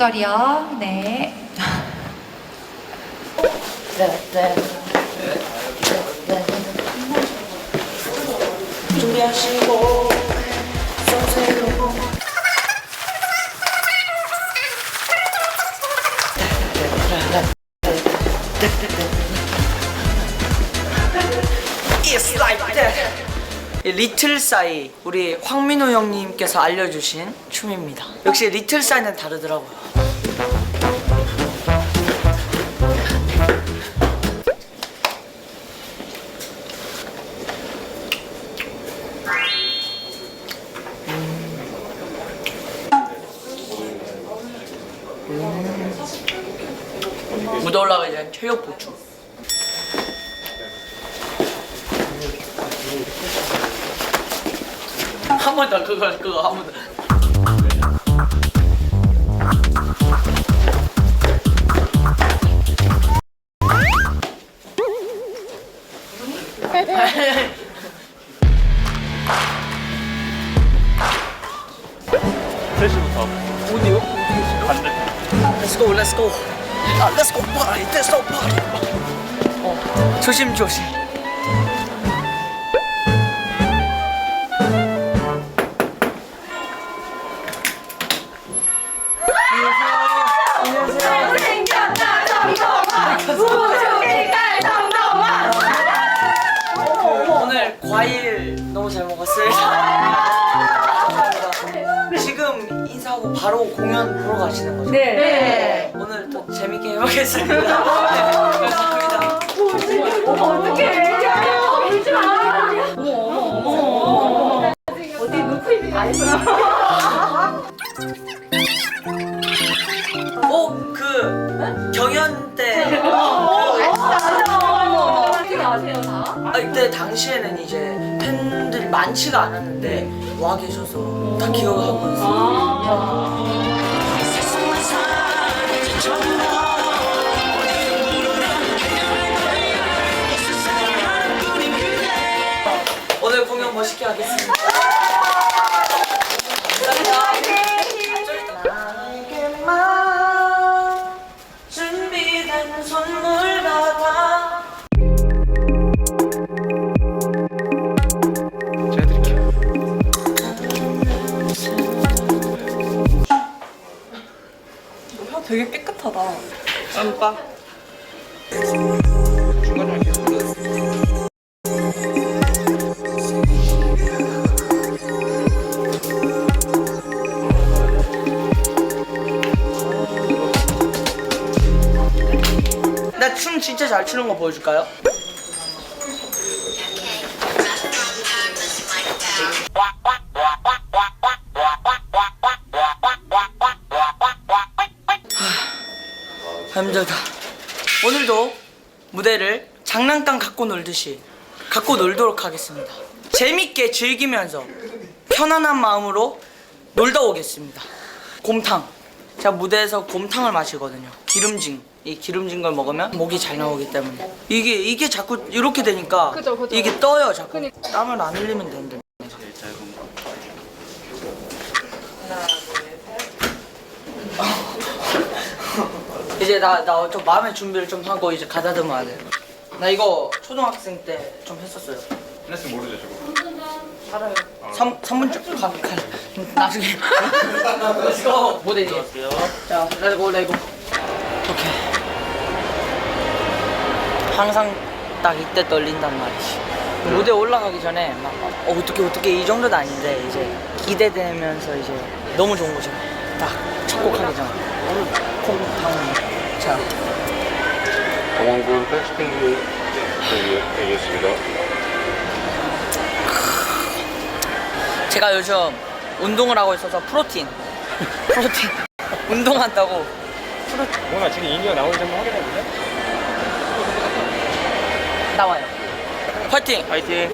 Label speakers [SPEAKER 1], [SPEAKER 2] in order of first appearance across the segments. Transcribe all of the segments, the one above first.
[SPEAKER 1] 6절이요.
[SPEAKER 2] 네.
[SPEAKER 1] 준비하시고 리틀 사이 우리 황민호 형님께서 알려주신 춤입니다. 역시 리틀 사이는 다르더라고요. 무대 올라가기 전 체력 보충. 한번더 그거 그거 한번 더. 조심 조심. 오늘 과일 너무 잘 먹었어요. 감사합니다. 지금 인사하고 바로 공연 보러 가시는 거죠?
[SPEAKER 2] 네.
[SPEAKER 1] 오늘 또 재밌게 해보겠습니다. 네, 감사합니다. 어, 그 경연 때. 아, 이때 당시에는 이제 팬들이 많지가 않았는데 와 계셔서 다 기억하고 있어요. 오 멋있게 하겠습니다. 감사합니다. 나에게만 준비된 선물 같아.
[SPEAKER 3] 제가 드릴게요.
[SPEAKER 4] 혀 되게 깨끗하다.
[SPEAKER 1] 깜빡. 춤 진짜 잘 추는 거 보여줄까요? 하, 힘들다. 오늘도 무대를 장난감 갖고 놀듯이 갖고 놀도록 하겠습니다. 재밌게 즐기면서 편안한 마음으로 놀다 오겠습니다. 곰탕. 제가 무대에서 곰탕을 마시거든요. 기름진. 이 기름진 걸 먹으면 목이 잘 나오기 때문에 이게 이게 자꾸 이렇게 되니까 이게 떠요 자꾸 땀을 안 흘리면 되는데 이제 나 나 좀 마음의 준비를 좀 하고 이제 가다듬어야 돼. 나 이거 초등학생 때 좀 했었어요.
[SPEAKER 3] 하나씩 모르죠 저거.
[SPEAKER 1] 알아요. 3, 3분쯤 가, 가. 나중에. 렛츠고. 모델이. 자, 레고, 레고. 오케이. 항상 딱 이때 떨린단 말이지. 무대 올라가기 전에 막, 어, 어떻게, 어떻게 이 정도는 아닌데, 이제 기대되면서 이제 너무 좋은 거죠. 딱첫곡 하기 전. 콩탕. 자,
[SPEAKER 5] 동원군 팬스팅이 되겠습니다.
[SPEAKER 1] 제가 요즘 운동을 하고 있어서 프로틴. 프로틴. 운동한다고
[SPEAKER 3] 뭐나 지금 인이어 나오는지 한번 확인해 볼래?
[SPEAKER 1] 나와요. 파이팅!
[SPEAKER 3] 파이팅.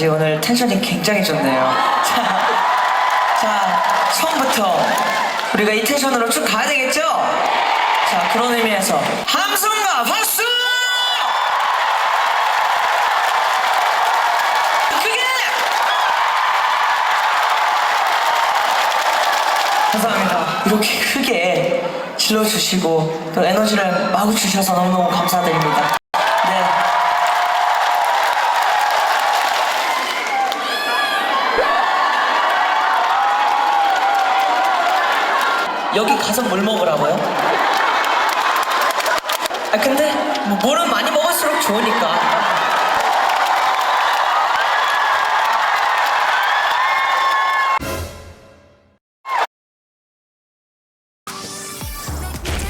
[SPEAKER 1] 그런지 오늘 텐션이 굉장히 좋네요 자, 자, 처음부터 우리가 이 텐션으로 쭉 가야 되겠죠? 자, 그런 의미에서 함성과 박수! 크게! 감사합니다. 이렇게 크게 질러주시고 또 에너지를 마구 주셔서 너무너무 감사드립니다. 네. 여기 가서 뭘 먹으라고요? 아 근데 뭐 뭐는 많이 먹을수록 좋으니까.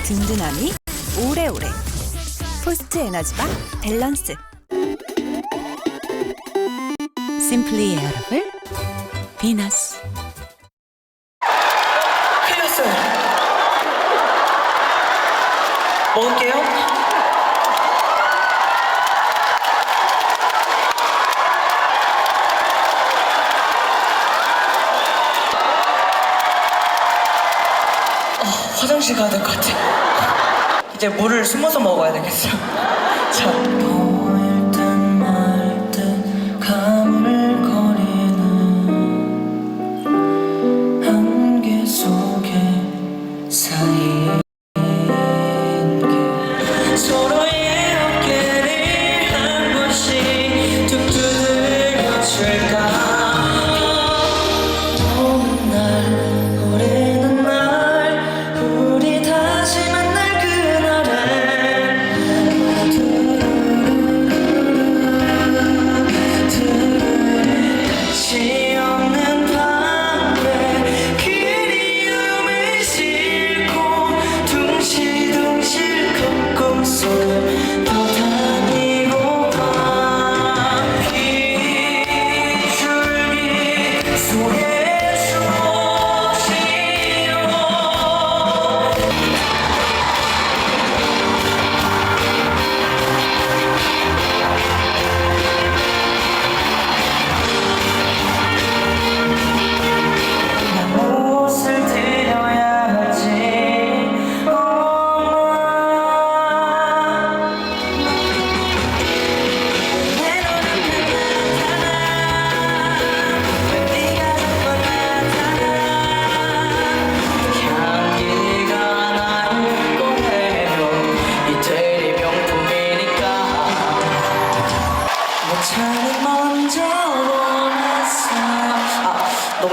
[SPEAKER 6] 든든함이 오래오래. 포스트 에너지바 밸런스. 심플리 에어로블 비너스
[SPEAKER 1] 흘렸어요 먹을게요 어, 화장실 가야 될 것 같아. 이제 물을 숨어서 먹어야 되겠어요 자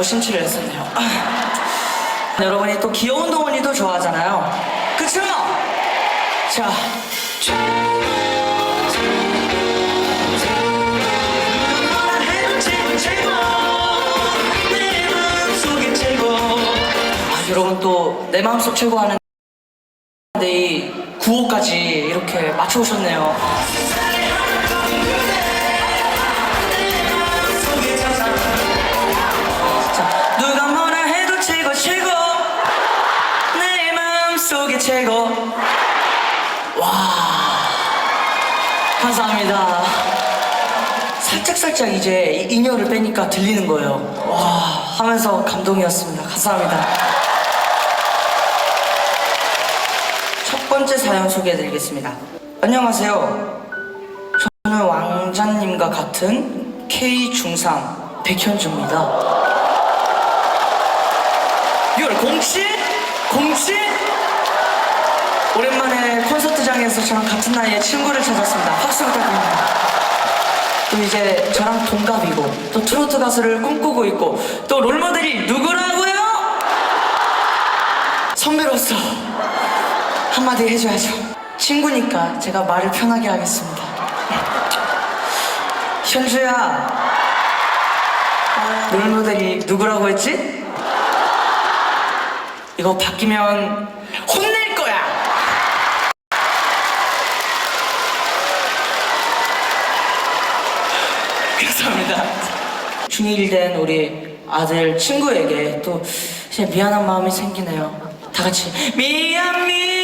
[SPEAKER 1] 심취를 했었네요 아. 여러분이 또 귀여운 동원이도 좋아하잖아요 그쵸? 자 아 여러분 또 내 마음속 최고 하는 이 구호까지 이렇게 맞춰오셨네요 최고. 최고 와 감사합니다. 살짝살짝 이제 인형을 빼니까 들리는 거예요. 와 하면서 감동이었습니다. 감사합니다. 첫 번째 사연 소개해드리겠습니다. 안녕하세요. 저는 왕자님과 같은 K 중3 백현주입니다. 6월 07? 07? 콘서트장에서 저랑 같은 나이의 친구를 찾았습니다. 박수 부탁드립니다. 또 이제 저랑 동갑이고 또 트로트 가수를 꿈꾸고 있고 또 롤모델이 누구라고요? 선배로서 한마디 해줘야죠. 친구니까 제가 말을 편하게 하겠습니다. 현주야, 롤모델이 누구라고 했지? 이거 바뀌면 혼낼 거야! 감사합니다. 중1 된 우리 아들 친구에게 또 미안한 마음이 생기네요. 다 같이 미안 미안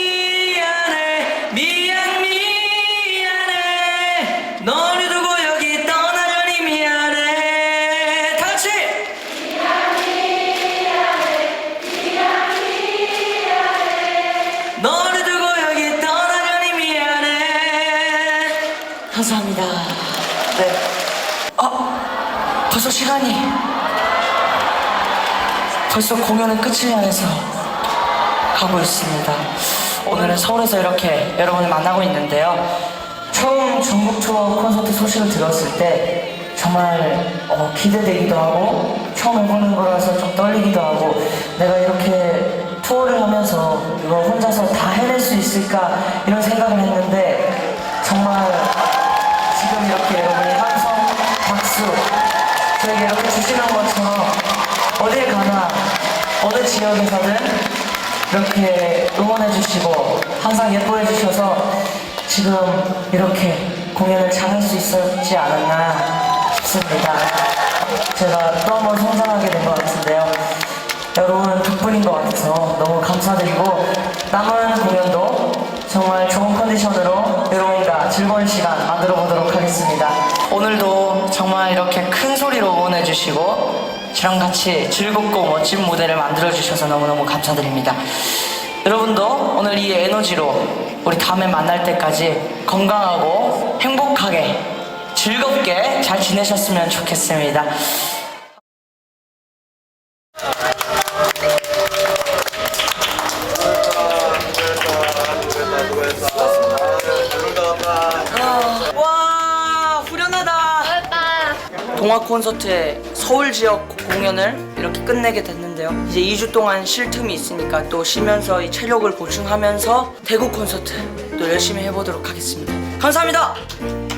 [SPEAKER 1] 벌써 공연은 끝을 향해서 가고 있습니다. 오늘은 서울에서 이렇게 여러분을 만나고 있는데요. 처음 전국 투어 콘서트 소식을 들었을 때 정말 어, 기대되기도 하고 처음 해보는 거라서 좀 떨리기도 하고 내가 이렇게 투어를 하면서 이걸 혼자서 다 해낼 수 있을까 이런 생각을 했는데 정말 지금 이렇게 여러분이 함성, 박수 저에게 이렇게 주시는 것처럼 어딜 가나 어느 지역에서든 이렇게 응원해 주시고 항상 예뻐해 주셔서 지금 이렇게 공연을 잘할 수 있었지 않았나 싶습니다. 제가 또 한 번 성장하게 된 것 같은데요. 여러분 덕분인 것 같아서 너무 감사드리고 남은 공연도 정말 좋은 컨디션으로 여러분과 즐거운 시간 만들어 보도록 하겠습니다. 오늘도 정말 이렇게 큰 소리로 응원해 주시고 저랑 같이 즐겁고 멋진 무대를 만들어 주셔서 너무너무 감사드립니다. 여러분도 오늘 이 에너지로 우리 다음에 만날 때까지 건강하고 행복하게 즐겁게 잘 지내셨으면 좋겠습니다. 와 후련하다. 동화 콘서트의 서울 지역 공연을 이렇게 끝내게 됐는데요. 이제 2주 동안 쉴 틈이 있으니까 또 쉬면서 이 체력을 보충하면서 대구 콘서트 또 열심히 해보도록 하겠습니다. 감사합니다.